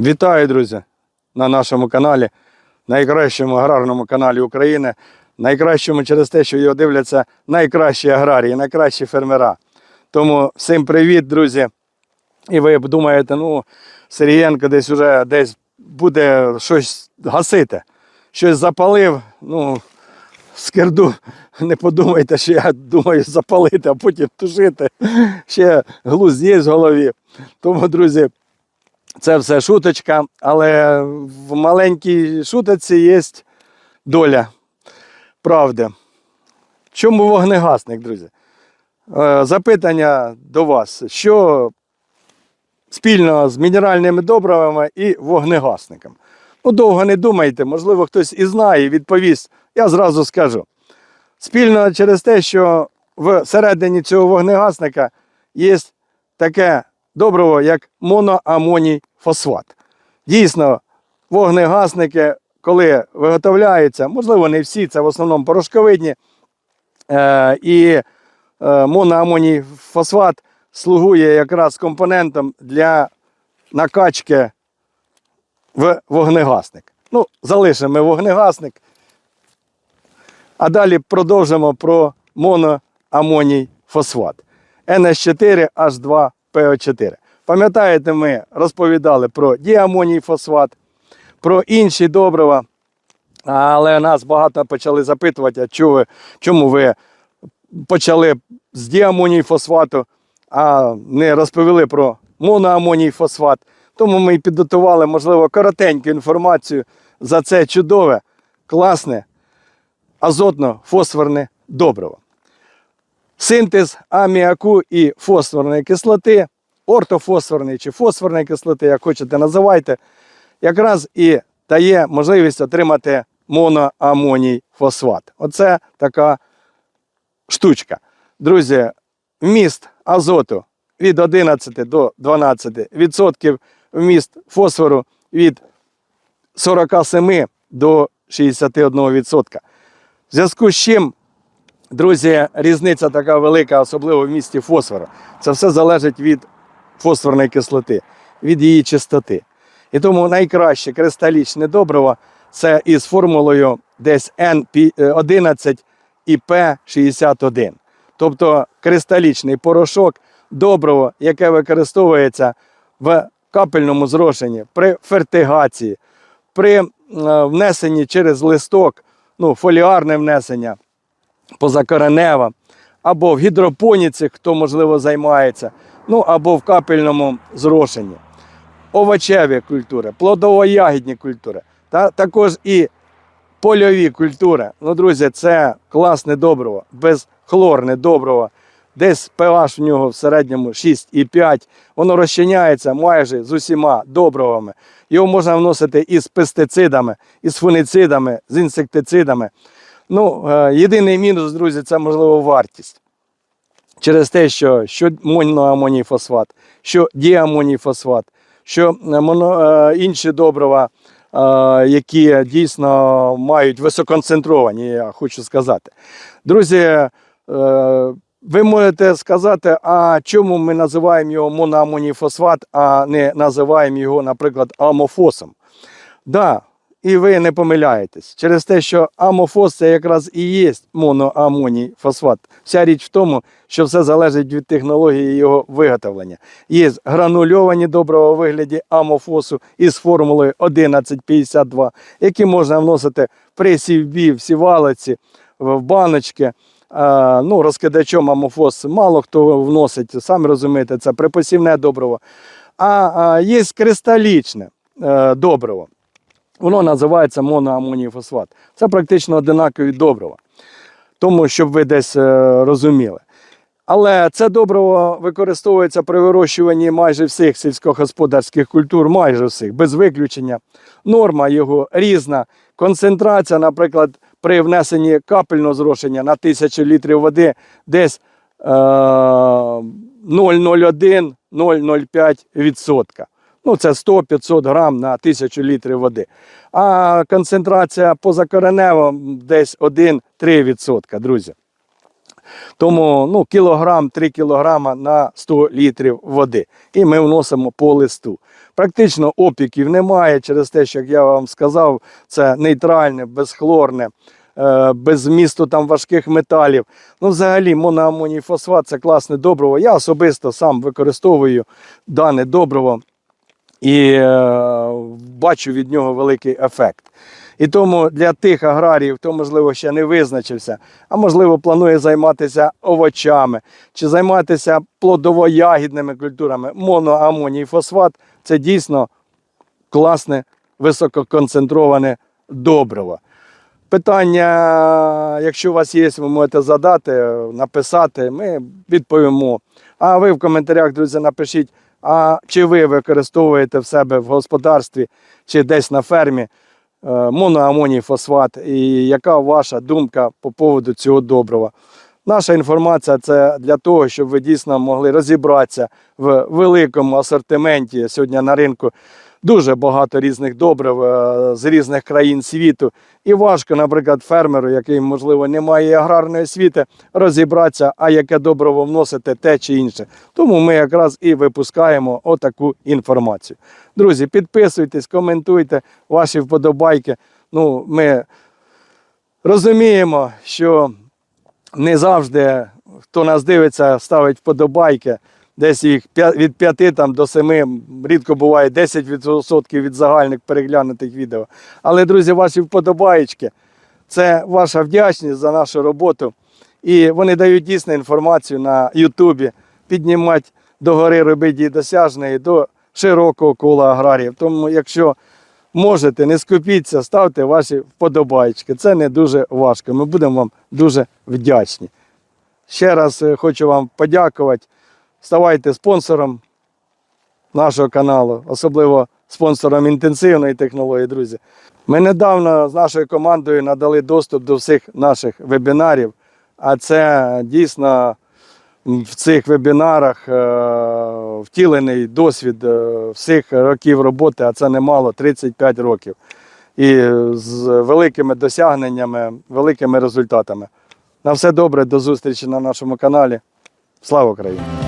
Вітаю, друзі, на нашому каналі, найкращому аграрному каналі України, найкращому через те, що його дивляться найкращі аграрії, найкращі фермера. Тому всім привіт, друзі. І ви думаєте, ну, Сергієнко десь уже десь буде щось гасити, щось запалив. Ну, скирду, не подумайте, що я думаю запалити, а потім тушити. Ще глузд є в голові. Тому, друзі, це все шуточка, але в маленькій шуточці є доля правди. Чому вогнегасник, друзі? Е, Запитання до вас, що спільно з мінеральними добривами і вогнегасником? Ну, довго не думайте, можливо, хтось і знає, відповість. Я зразу скажу. Спільно через те, що всередині цього вогнегасника є таке добриво, як моноамоній фосфат. Дійсно, вогнегасники, коли виготовляються, можливо, не всі, це в основному порошковидні, е, і е, моноамоній фосфат слугує якраз компонентом для накачки в вогнегасник. Ну, залишимо вогнегасник. А далі продовжимо про моноамоній фосфат. NH4H2PO4. Пам'ятаєте, ми розповідали про діамоній фосфат, про інші добрива. Але нас багато почали запитувати, а чому ви, почали з діамоній фосфату, а не розповіли про моноамоній фосфат. Тому ми підготували, можливо, коротеньку інформацію за це чудове, класне азотно-фосфорне добриво. Синтез аміаку і фосфорної кислоти, ортофосфорної чи фосфорної кислоти, як хочете називайте, якраз і дає можливість отримати моноамоній фосфат. Оце така штучка. Друзі, вміст азоту від 11 до 12 відсотків, вміст фосфору від 47 до 61 відсотка. В зв'язку з чим, друзі, різниця така велика, особливо в місті фосфору. Це все залежить від фосфорної кислоти, від її чистоти. І тому найкраще кристалічне добриво це із формулою десь N11 і P61. Тобто кристалічний порошок, добриво, яке використовується в капельному зрошенні при фертигації, при е, внесенні через листок, ну, фоліарне внесення, позакоренева, або в гідропоніці, хто можливо займається, ну або в капельному зрошенні. Овочеві культури, плодово-ягідні культури, та також і польові культури. Ну, друзі, це класне добриво, безхлорне добриво. Десь pH в нього в середньому 6,5. Воно розчиняється майже з усіма добривами. Його можна вносити із пестицидами, із фуницидами, з інсектицидами. Ну, е, єдиний мінус, друзі, це можливо вартість. Через те, що, що моноамоній фосфат, що діамоній фосфат, що е, моно, е, інші добрива, які дійсно мають високонцентровані, я хочу сказати. Друзі, ви можете сказати, а чому ми називаємо його моноамоній фосфат, а не називаємо його, наприклад, амофосом? Да, і ви не помиляєтесь. Через те, що амофос це якраз і є моноамоній фосфат. Вся річ в тому, що все залежить від технології його виготовлення. Є гранульовані доброго вигляді амофосу із формулою 1152, які можна вносити при сівбі, в сівалиці, в баночки. Ну, розкидачом амофос мало хто вносить, самі розумієте, це припосівне добриво. А, а є кристалічне е, добриво. Воно називається моноамоній фосфат. Це практично одинакові добрива. Тому, щоб ви десь е, розуміли. Але це добриво використовується при вирощуванні майже всіх сільськогосподарських культур, майже всіх, без виключення. норма його різна. Концентрація, наприклад, при внесенні капельного зрошення на 1000 літрів води десь е, 0,01-0,05%. Ну, це 100-500 грам на 1000 літрів води. А концентрація позакоренева десь 1-3%, друзі. Тому ну, кілограм, 3 кілограма на 100 літрів води. І ми вносимо по листу. Практично опіків немає через те, що як я вам сказав, це нейтральне, безхлорне, е, без змісту там важких металів. Ну, взагалі, моноамоній фосфат це класне добриво. Я особисто сам використовую дане добриво і е, бачу від нього великий ефект. І тому для тих аграріїв, хто, можливо, ще не визначився, а можливо, планує займатися овочами чи займатися плодово-ягідними культурами, моноамоній фосфат це дійсно класне висококонцентроване добриво. Питання, якщо у вас є, ви можете задати, написати, ми відповімо. А ви в коментарях, друзі, напишіть, а чи ви використовуєте в себе в господарстві чи десь на фермі е, моноамоній фосфат, і яка ваша думка по поводу цього добрива? Наша інформація це для того, щоб ви дійсно могли розібратися в великому асортименті сьогодні на ринку. Дуже багато різних добрив е, з різних країн світу. І важко, наприклад, фермеру, який, можливо, не має аграрної освіти, розібратися, а яке добриво вносити те чи інше. Тому ми якраз і випускаємо отаку інформацію. Друзі, підписуйтесь, коментуйте ваші вподобайки. Ну, ми розуміємо, що не завжди, хто нас дивиться, ставить вподобайки. Десь їх від 5 там, до 7, рідко буває 10% від загальних переглянутих відео. Але, друзі, ваші вподобаєчки це ваша вдячність за нашу роботу. І вони дають дійсно інформацію на Ютубі, піднімати догори, робити її досяжною до широкого кола аграріїв. Тому, якщо можете, не скупіться, ставте ваші вподобайки. Це не дуже важко. Ми будемо вам дуже вдячні. Ще раз е, хочу вам подякувати. Ставайте спонсором нашого каналу, особливо спонсором інтенсивної технології, друзі. Ми недавно з нашою командою надали доступ до всіх наших вебінарів, а це дійсно в цих вебінарах е, втілений досвід е, всіх років роботи, а це немало 35 років. І з великими досягненнями, великими результатами. На все добре, до зустрічі на нашому каналі. Слава Україні!